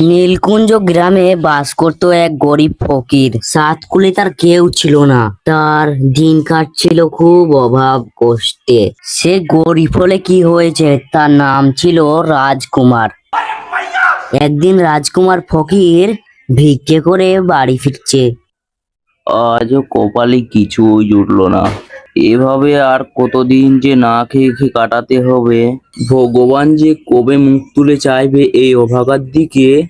নীলকুঞ্জ গ্রামে বাস করত এক গরিব ফকির। সাত কুলে তার কেউ ছিল না। তার দিন কাটছিল খুব অভাব কষ্টে। সে গরিব হলে কি হয়েছে তার নাম ছিল রাজকুমার। একদিন রাজকুমার ফকির ভিক্ষে করে বাড়ি ফিরছে। আজও কপালে কিছুই জুটলো না। এভাবে আর কতদিন যে না খেয়ে খেয়ে কাটাতে হবে? ভগবান যে কবে মুখ তুলে চাইবে এই অভাগার দিকে?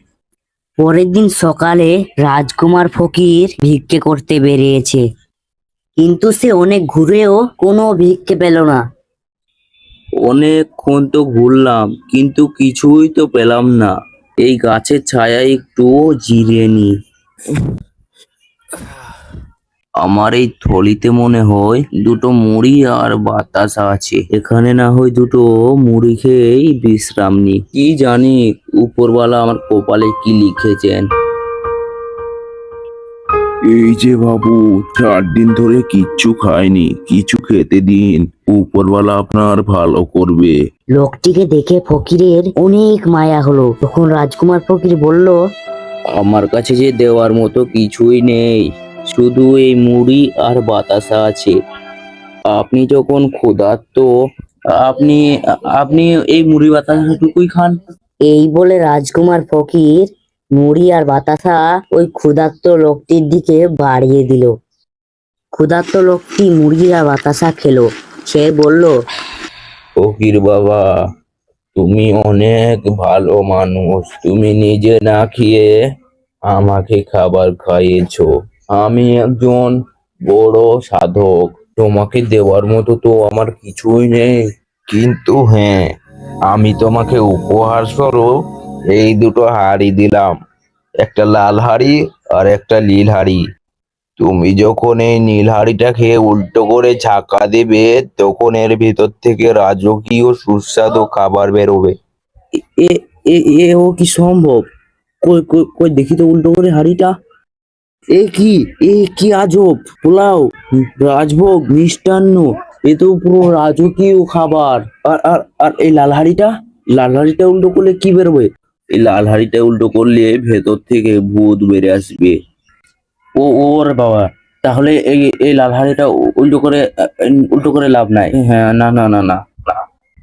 পরের দিন সকালে রাজকুমার ফকির ভিক্ষে করতে বেরিয়েছে। কিন্তু সে অনেক ঘুরেও কোনো ভিক্ষে পেল না। অনেকক্ষণ তো ঘুরলাম কিন্তু কিছুই তো পেলাম না। এই গাছের ছায়ায় একটু জিরে নি। আমার এই থলিতে মনে হয় দুটো মুড়ি আর বাতাসা আছে। এখানে না হয় দুটো মুড়ি খেয়েই বিশ্রাম নি কি জানি উপরওয়ালা আমার কপালে কি লিখেছেন। এই যে বাবু চার দিন ধরে কিচ্ছু খায়নি কিছু খেতে দিন। উপরওয়ালা আপনার ভালো করবে। লোকটিকে দেখে ফকিরের অনেক মায়া হলো। তখন রাজকুমার ফকির বলল আমার কাছে যে দেওয়ার মতো কিছুই নেই। শুধু এই মুড়ি আর বাতাসা আছে। আপনি যখন ক্ষুধার্ত আপনি আপনি এই মুড়ি বাতাসাটুকুই খান। এই বলে রাজকুমার ফকির মুড়ি আর বাতাসা ওই ক্ষুধার্ত লোকটির দিকে বাড়িয়ে দিল। ক্ষুধার্ত লোকটি মুড়ি আর বাতাসা খেলো। সে বলল ফকির বাবা তুমি অনেক ভালো মানুষ। তুমি নিজে না খেয়ে আমাকে খাবার খাইয়েছো। আমি একজন বড় সাধক। তোমাকে দেওয়ার মতো তো আমার কিছুই নেই। কিন্তু হ্যাঁ আমি তোমাকে উপহার স্বরূপ এই দুটো হাড়ি দিলাম। একটা লাল হাড়ি আর একটা নীল হাড়ি। তুমি যখন এই নীল হাড়িটা খেয়ে উল্টো করে ঝাঁকা দেবে, তখন এর ভিতর থেকে রাজকীয় সুস্বাদু খাবার বেরোবে। এ এ ও কি সম্ভব? কই কই কই, দেখি তো উল্টো করে হাড়িটা। এ কি? এ কি আজব? পোলাও, রাজভোগ, মিষ্টান্ন, এ তো পুরো রাজকীয় খাবার। আর আর আর এই লাল হাড়িটা লাল হাড়িটা উল্টো করলে কি বেরোবে? এই লাল হাড়িটা উল্টো করলে ভেতর থেকে ভূত বেড়ে আসবে। ও ওর বাবা। তাহলে এই এই লাল হাড়িটা উল্টো করে উল্টো করে লাভ নাই? হ্যাঁ না না না না।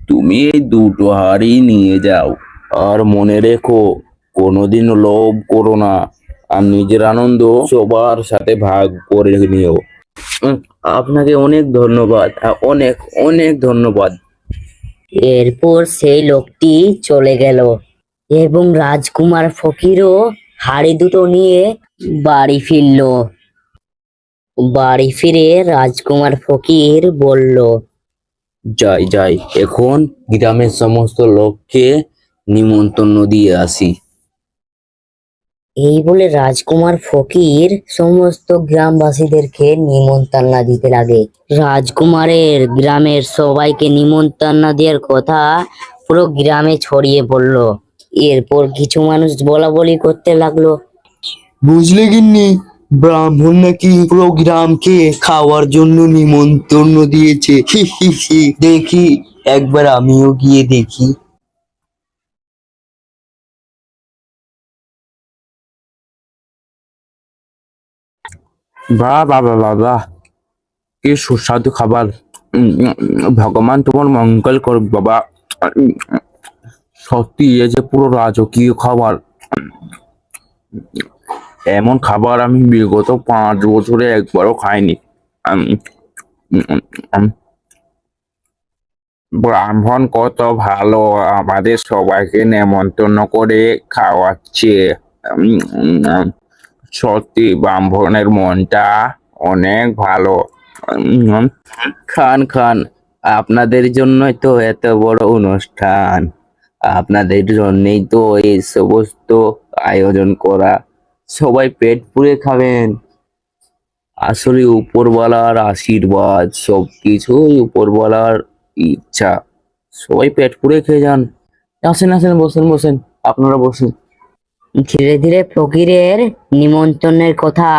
তুমি এই দুটো হাড়ি নিয়ে যাও। আর মনে রেখো, কোনোদিন লোভ করো না। আর নিজের আনন্দ সবার সাথে ভাগ করে নিও। আপনাকে অনেক ধন্যবাদ অনেক অনেক ধন্যবাদ। এরপর সেই লোকটি চলে গেল এবং রাজকুমার ফকিরও হাড়ি দুটো নিয়ে বাড়ি ফিরল। বাড়ি ফিরে রাজকুমার ফকির বলল যাই যাই এখন গ্রামের সমস্ত লোককে নিমন্ত্রণ দিয়ে আসি। এই বলে রাজকুমার ফকির সমস্ত গ্রামবাসীদেরকে নিমন্ত্রণ দিতে লাগে। রাজকুমারের গ্রামের সবাইকে নিমন্ত্রণ দেওয়ার কথা পুরো গ্রামে ছড়িয়ে পড়ল। এরপর কিছু মানুষ বলা বলি করতে লাগল। বুঝলে গিন্নি, ব্রাহ্মণ নাকি পুরো গ্রামকে খাওয়ার জন্য নিমন্ত্রণ দিয়েছে। দেখি, একবার আমিও গিয়ে দেখি। বাহ বাহ কি সুস্বাদু খাবার। ভগবান তোমার মঙ্গল করুক, বাবা। সত্যি এ যে পুরো রাজকীয় খাবার। এমন খাবার আমি বিগত পাঁচ বছরে একবারও খাইনি। ব্রাহ্মণ কত ভালো, আমাদের সবাইকে নেমন্তন্ন করে খাওয়াচ্ছে। সত্যি ব্রাহ্মণের মনটা অনেক ভালো। খান খান, আপনাদের জন্যই তো এত বড় অনুষ্ঠান। আপনাদের জন্যই তো এই সমস্ত আয়োজন করা। সবাই পেট পুড়ে খাবেন। আসলে উপরওয়ালার আশীর্বাদ সব সবকিছুই উপরওয়ালার ইচ্ছা। সবাই পেট পুড়ে খেয়ে যান। আসেন আসেন, বসেন বসেন, আপনারা বসুন। ধীরে ধীরে ফকিরের নিমন্ত্রণের কথা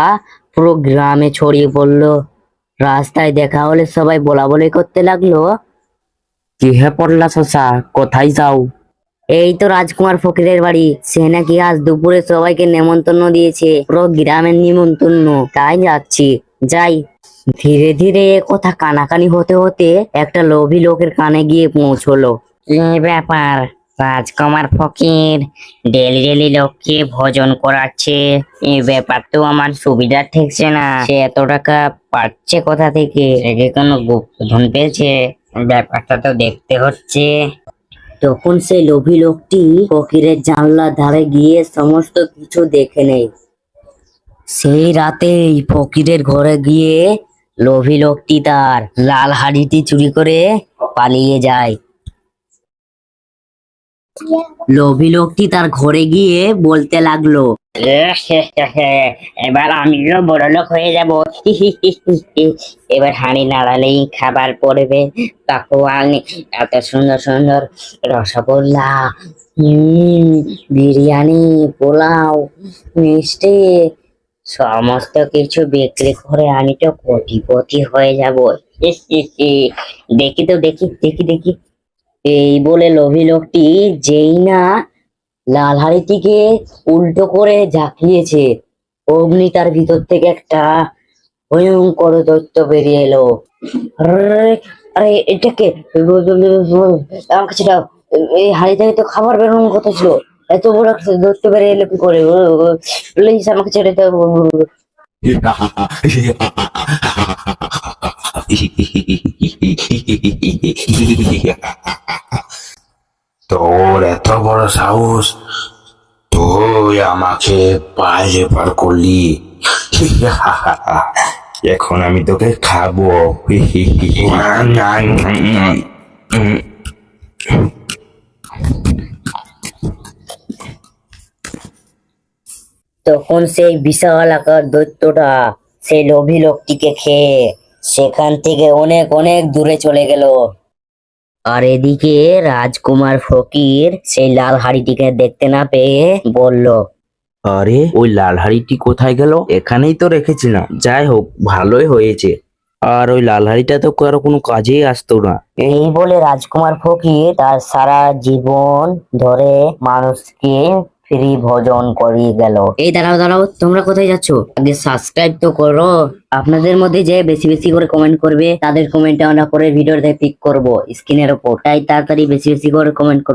পুরো গ্রামে ছড়িয়ে পড়ল। রাস্তায় দেখা হলে সবাই বলা বলি করতে লাগল। কি হে পড়লা শশা কোথায় যাও? এই তো রাজকুমার ফকিরের বাড়ি। সে নাকি আজ দুপুরে সবাইকে নেমন্তন্ন দিয়েছে। পুরো গ্রামের নিমন্তন্ন তাই যাচ্ছি। যাই। ধীরে ধীরে এ কথা কানাকানি হতে হতে একটা লোভী লোকের কানে গিয়ে পৌঁছলো। কি ব্যাপার। রাজকুমার ফকির, ডেলি ডেলি লোককে ভোজন করাচ্ছে। এই ব্যাপার তো আমার সুবিধা ঠেকছে না। সে এত টাকা পাচ্ছে কোথা থেকে? সে কোনো গুপ্তধন পেয়েছে? ব্যাপারটা তো দেখতে হচ্ছে। তখন সেই লোভী লোকটি ফকিরের জানলার ধারে গিয়ে সমস্ত কিছু দেখে নেয়। সেই রাতেই ফকিরের ঘরে গিয়ে লোভী লোকটি তার লাল হাড়িটি চুরি করে পালিয়ে যায়। লোভী লোকটি তার ঘরে গিয়ে বলতে লাগল এবার আমিও বড় লোক হয়ে যাব। এবার হাঁড়ি নাড়ালেই খাবার পড়বে। পাকোয়ান এত সুন্দর সুন্দর রসগোল্লা বিরিয়ানি, পোলাও, মিষ্টি, সমস্ত কিছু বিক্রি করে আমি তো কোটিপতি হয়ে যাব। দেখি তো দেখি দেখি দেখি। এই বলে লোভী লোকটি যেই না লাল হাড়িটিকে উল্টো করে ঝাঁকিয়েছে, অগ্নি তার ভিতর থেকে একটা ভয়ঙ্কর দৈত্য বেরিয়ে এলো। আরে এটাকে আমার কাছে দাও। এই হাড়ি থেকে তো খাবার বেরোনোর কথা ছিল। এত বড় একটা দৈত্য বেরিয়ে এলো কি করে? আমাকে ছেড়ে দাও। তোর এত বড় সাহস, তুই আমাকে বাইরে পার করলি। এখন আমি তোকে খাব। তখন সেই বিশাল আকার দৈত্যটা সেই লোভী লোকটিকে খেয়ে সেখান থেকে অনেক অনেক দূরে চলে গেল। আর এদিকে রাজকুমার ফকির সেই লাল হাড়িটিকে দেখতে না পেয়ে বলল আরে ওই লাল হাড়িটি কোথায় গেল? এখানেই তো রেখেছিলাম। যাই হোক ভালোই হয়েছে। আর ওই লাল হাড়িটা তো কারও কোনো কাজেই আসতো না। এই বলে রাজকুমার ফকির তার সারা জীবন ধরে মানুষকে ফ্রি ভোজন করিয়ে গেল। এই দাঁড়াও দাঁড়াও, তোমরা কোথায় যাচ্ছ? আগে সাবস্ক্রাইব তো করো। আপনাদের মধ্যে যে বেশি বেশি করে কমেন্ট করবে, তাদের কমেন্ট আমরা পরে ভিডিওতে পিক করব স্ক্রিনের ওপর তাই তাড়াতাড়ি বেশি বেশি করে কমেন্ট করব